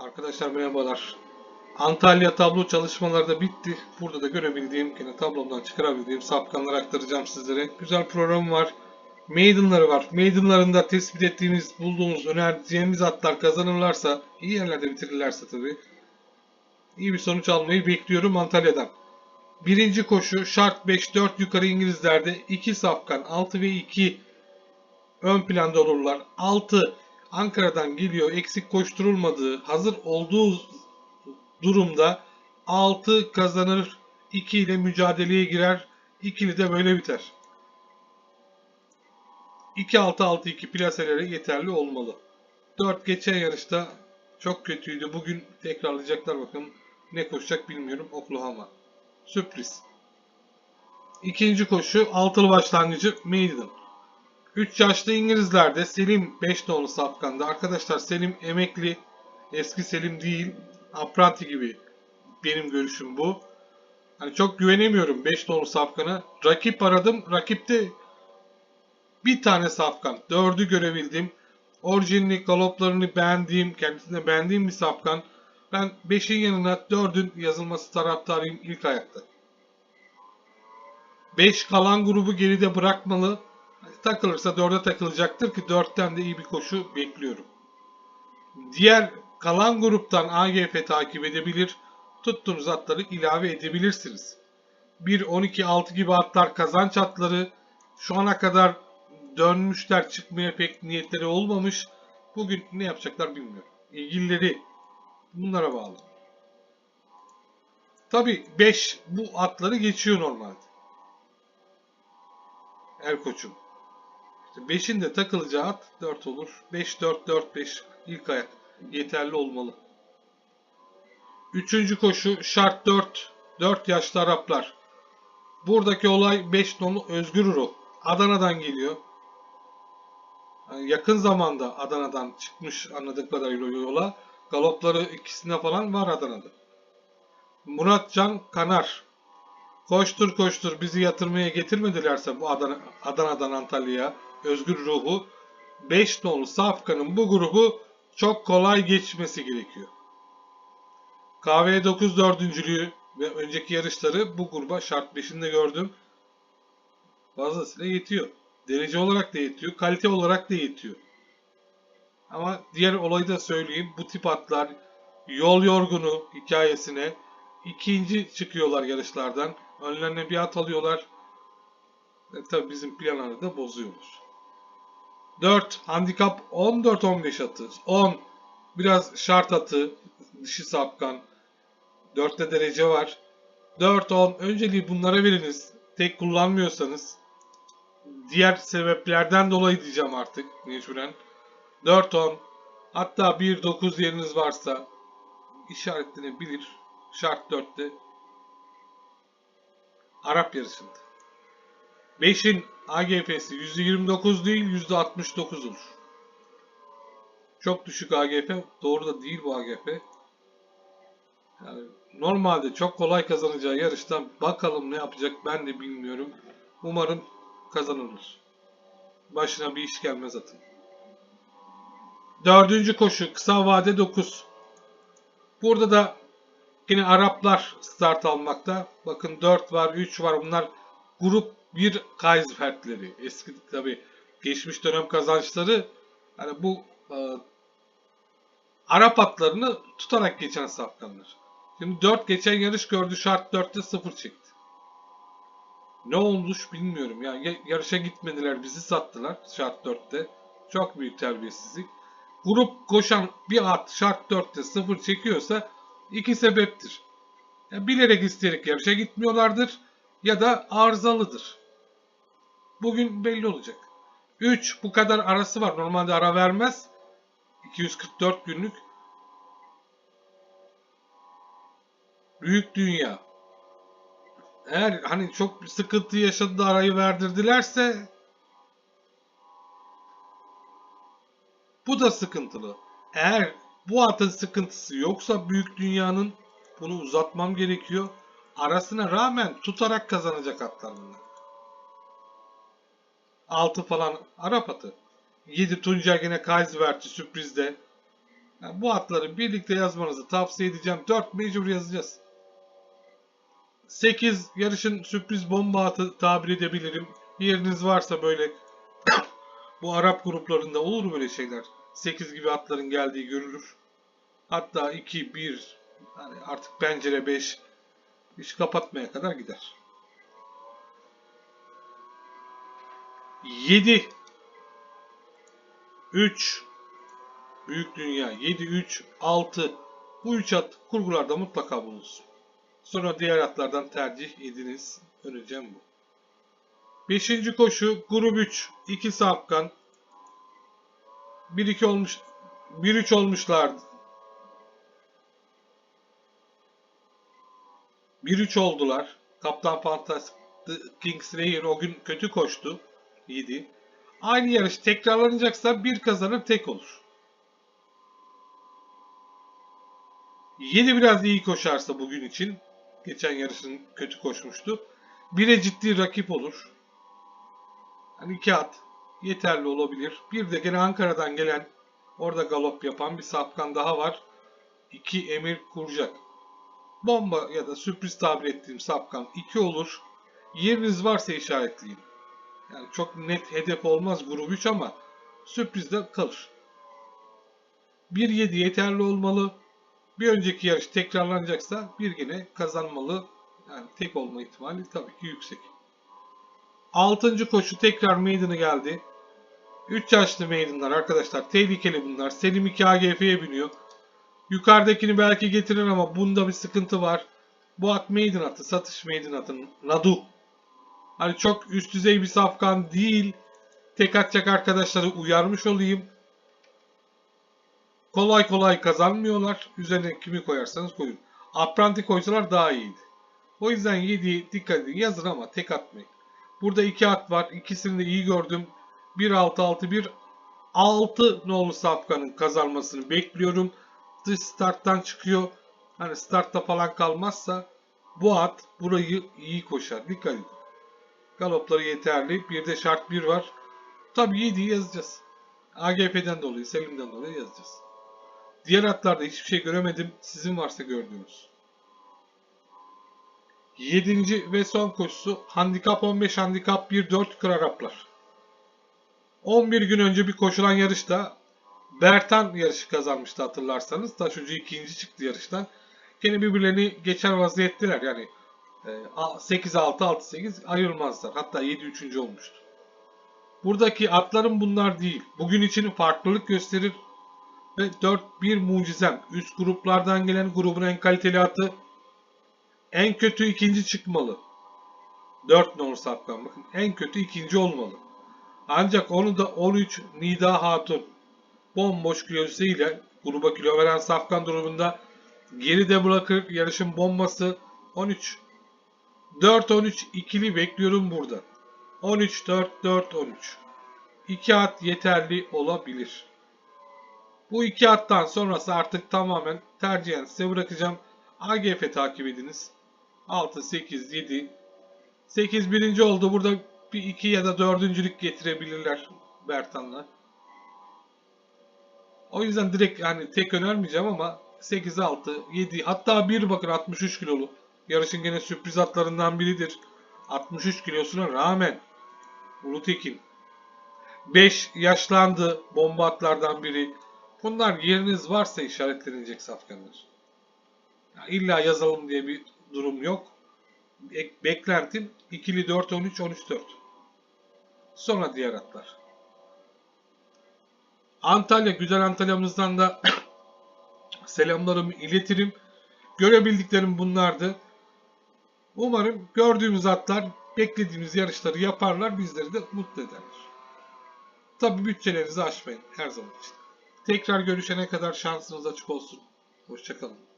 Arkadaşlar merhabalar. Antalya tablo çalışmaları da bitti. Burada da görebildiğim, yine tablomdan çıkarabildiğim sapkanları aktaracağım sizlere. Güzel program var. Maiden'ları var. Maiden'larında tespit ettiğimiz, bulduğumuz, önereceğimiz atlar kazanırlarsa, iyi yerlerde bitirirlerse tabii. iyi bir sonuç almayı bekliyorum Antalya'dan. Birinci koşu şart 5-4 yukarı İngilizlerde 2 safkan 6 ve 2 ön planda olurlar. 6 Ankara'dan geliyor eksik koşturulmadığı hazır olduğu durumda 6 kazanır 2 ile mücadeleye girer. İkili de böyle biter. 2-6-6-2 plaselere yeterli olmalı. 4 geçen yarışta çok kötüydü. Bugün tekrarlayacaklar bakın. Ne koşacak bilmiyorum. Oklahoma. Sürpriz. İkinci koşu altılı başlangıcı Maiden. 3 yaşlı İngilizlerde Selim 5 nolu safkanda. Arkadaşlar Selim emekli. Eski Selim değil. Apranti gibi. Benim görüşüm bu. Hani çok güvenemiyorum 5 nolu safkana. Rakip aradım. Rakipte bir tane safkan. Dördü görebildim. Orijinli galoplarını beğendiğim, kendisine beğendiğim bir safkan. Ben 5'in yanına 4'ün yazılması taraftarıyım ilk ayakta. 5 kalan grubu geride bırakmalı. Takılırsa 4'e takılacaktır ki 4'ten de iyi bir koşu bekliyorum. Diğer kalan gruptan AGF takip edebilir. Tuttuğunuz atları ilave edebilirsiniz. 1, 12, 6 gibi atlar kazanç atları. Şu ana kadar dönmüşler çıkmaya pek niyetleri olmamış. Bugün ne yapacaklar bilmiyorum. İlgilileri bunlara bağlı. Tabi 5 bu atları geçiyor normalde. Erkoç'un. İşte 5'in de takılacağı at 4 olur. 5 4 4 5 ilk ayak yeterli olmalı. Üçüncü koşu şart 4. 4 yaşlı Araplar. Buradaki olay 5 nolu Özgür Ruh. Adana'dan geliyor. Yani yakın zamanda Adana'dan çıkmış anladığım kadarıyla yola. Galopları ikisinde falan var Adana'da. Muratcan Kanar. Koştur koştur bizi yatırmaya getirmedilerse bu Adana, Adana'dan Antalya'ya özgür ruhu 5 nolu Safkan'ın bu grubu çok kolay geçmesi gerekiyor. KV9 dördüncülüğü ve önceki yarışları bu gruba şart 5'inde gördüm. Fazlasıyla yetiyor. Derece olarak da yetiyor, kalite olarak da yetiyor. Ama diğer olayı da söyleyeyim. Bu tip atlar yol yorgunu hikayesine ikinci çıkıyorlar yarışlardan. Önlerine bir at alıyorlar. E, tabi bizim planları da bozuyorlar. 4. Handikap 14-15 atı. 10. Biraz şart atı. Dişi sapkan. 4'te derece var. 4-10. Önceliği bunlara veriniz. Tek kullanmıyorsanız. Diğer sebeplerden dolayı diyeceğim artık mecburen. 4-10. Hatta 1-9 yeriniz varsa işaretlenebilir. Şart 4'te Arap yarışında. 5'in AGF'si %29 değil %69 olur. Çok düşük AGF. Doğru da değil bu AGF. Yani normalde çok kolay kazanacağı yarıştan bakalım ne yapacak ben de bilmiyorum. Umarım kazanılır. Başına bir iş gelmez atın. Dördüncü koşu kısa vade 9. Burada da yine Araplar start almakta. Bakın 4 var, 3 var. Bunlar grup 1 Kaisfertleri. Eski tabi geçmiş dönem kazançları hani bu e, Arap atlarını tutarak geçen safkanlar. Şimdi 4 geçen yarış gördü şart 4'te 0 çekti. Ne olmuş bilmiyorum. Yani yarışa gitmediler bizi sattılar şart 4'te. Çok büyük terbiyesizlik. Grup koşan bir at şart 4'te 0 çekiyorsa iki sebeptir. Ya bilerek isteyerek yarışa gitmiyorlardır ya da arızalıdır. Bugün belli olacak. 3 bu kadar arası var. Normalde ara vermez. 244 günlük. Büyük dünya. Eğer hani çok sıkıntı yaşadı arayı verdirdilerse bu da sıkıntılı. Eğer bu atın sıkıntısı yoksa büyük dünyanın bunu uzatmam gerekiyor. Arasına rağmen tutarak kazanacak atlar bunlar. 6 falan Arap atı. 7 Tuncer yine Kaisvert'i sürprizde. Yani bu atları birlikte yazmanızı tavsiye edeceğim. 4 mecbur yazacağız. 8 yarışın sürpriz bomba atı tabir edebilirim. Yeriniz varsa böyle bu Arap gruplarında olur böyle şeyler. 8 gibi atların geldiği görülür. Hatta 2, 1, hani artık pencere 5 iş kapatmaya kadar gider. 7 3 Büyük Dünya 7 3 6 bu 3 at kurgularda mutlaka bulunsun. Sonra diğer atlardan tercih ediniz. Öneceğim bu. 5. koşu grup 3 2 sapkan 1-2 olmuş 1-3 olmuşlardı. 1-3 oldular. Kaptan Fantastic Kingslayer o gün kötü koştu. 7. Aynı yarış tekrarlanacaksa bir kazanır tek olur. 7 biraz iyi koşarsa bugün için. Geçen yarışın kötü koşmuştu. 1'e ciddi rakip olur. Hani iki at yeterli olabilir. Bir de gene Ankara'dan gelen orada galop yapan bir sapkan daha var. 2 Emir Kurcak. Bomba ya da sürpriz tabir ettiğim sapkan 2 olur. Yeriniz varsa işaretleyin. Yani çok net hedef olmaz grup 3 ama sürprizde kalır. 1-7 yeterli olmalı. Bir önceki yarış tekrarlanacaksa bir gene kazanmalı. Yani tek olma ihtimali tabii ki yüksek. 6. koşu tekrar meydanı geldi. 3 yaşlı meydanlar arkadaşlar. Tehlikeli bunlar. Selim 2 AGF'ye biniyor. Yukarıdakini belki getirir ama bunda bir sıkıntı var. Bu at maiden atı. Satış maiden atı. Nadu. Hani çok üst düzey bir safkan değil. Tek atacak arkadaşları uyarmış olayım. Kolay kolay kazanmıyorlar. Üzerine kimi koyarsanız koyun. Apranti koysalar daha iyiydi. O yüzden 7'yi dikkat edin. Yazın ama tek atmayın. Burada iki at var. İkisini de iyi gördüm. 1-6-6-1 6 nolu safkanın kazanmasını bekliyorum. Dış starttan çıkıyor. Hani startta falan kalmazsa bu at burayı iyi koşar. Dikkat edin. Galopları yeterli. Bir de şart 1 var. Tabii 7'yi yazacağız. AGP'den dolayı, Selim'den dolayı yazacağız. Diğer atlarda hiçbir şey göremedim. Sizin varsa gördüğünüz. 7. ve son koşusu handikap 15, handikap 1, 4 Kıraraplar. 11 gün önce bir koşulan yarışta Bertan yarışı kazanmıştı hatırlarsanız. Taşucu ikinci çıktı yarıştan. Gene birbirlerini geçer vaziyettiler. Yani 8-6, 6-8 ayırmazlar. Hatta 7-3. olmuştu. Buradaki atların bunlar değil. Bugün için farklılık gösterir. Ve 4-1 mucizem. Üst gruplardan gelen grubun en kaliteli atı. En kötü ikinci çıkmalı. 4 nor sapkan. Bakın en kötü ikinci olmalı. Ancak onu da 13 Nida Hatun bomboş kilosuyla gruba kilo veren safkan durumunda geride bırakır yarışın bombası 13 4-13 ikili bekliyorum burada. 13-4-4-13. 2 at yeterli olabilir. Bu iki attan sonrası artık tamamen tercihen size bırakacağım. AGF takip ediniz. 6, 8, 7. 8 birinci oldu. Burada bir 2 ya da dördüncülük getirebilirler Bertan'la. O yüzden direkt yani tek önermeyeceğim ama 8, 6, 7 hatta 1 bakın 63 kilolu. Yarışın gene sürpriz atlarından biridir. 63 kilosuna rağmen Ulutekin 5 yaşlandı bomba atlardan biri. Bunlar yeriniz varsa işaretlenecek safkanlar. Ya illa yazalım diye bir durum yok. Ek- Beklentim ikili 4 13 13 4. Sonra diğer atlar. Antalya güzel Antalya'mızdan da selamlarımı iletirim. Görebildiklerim bunlardı. Umarım gördüğümüz atlar beklediğimiz yarışları yaparlar, bizleri de mutlu ederler. Tabi bütçelerinizi aşmayın her zaman için. Tekrar görüşene kadar şansınız açık olsun. Hoşçakalın.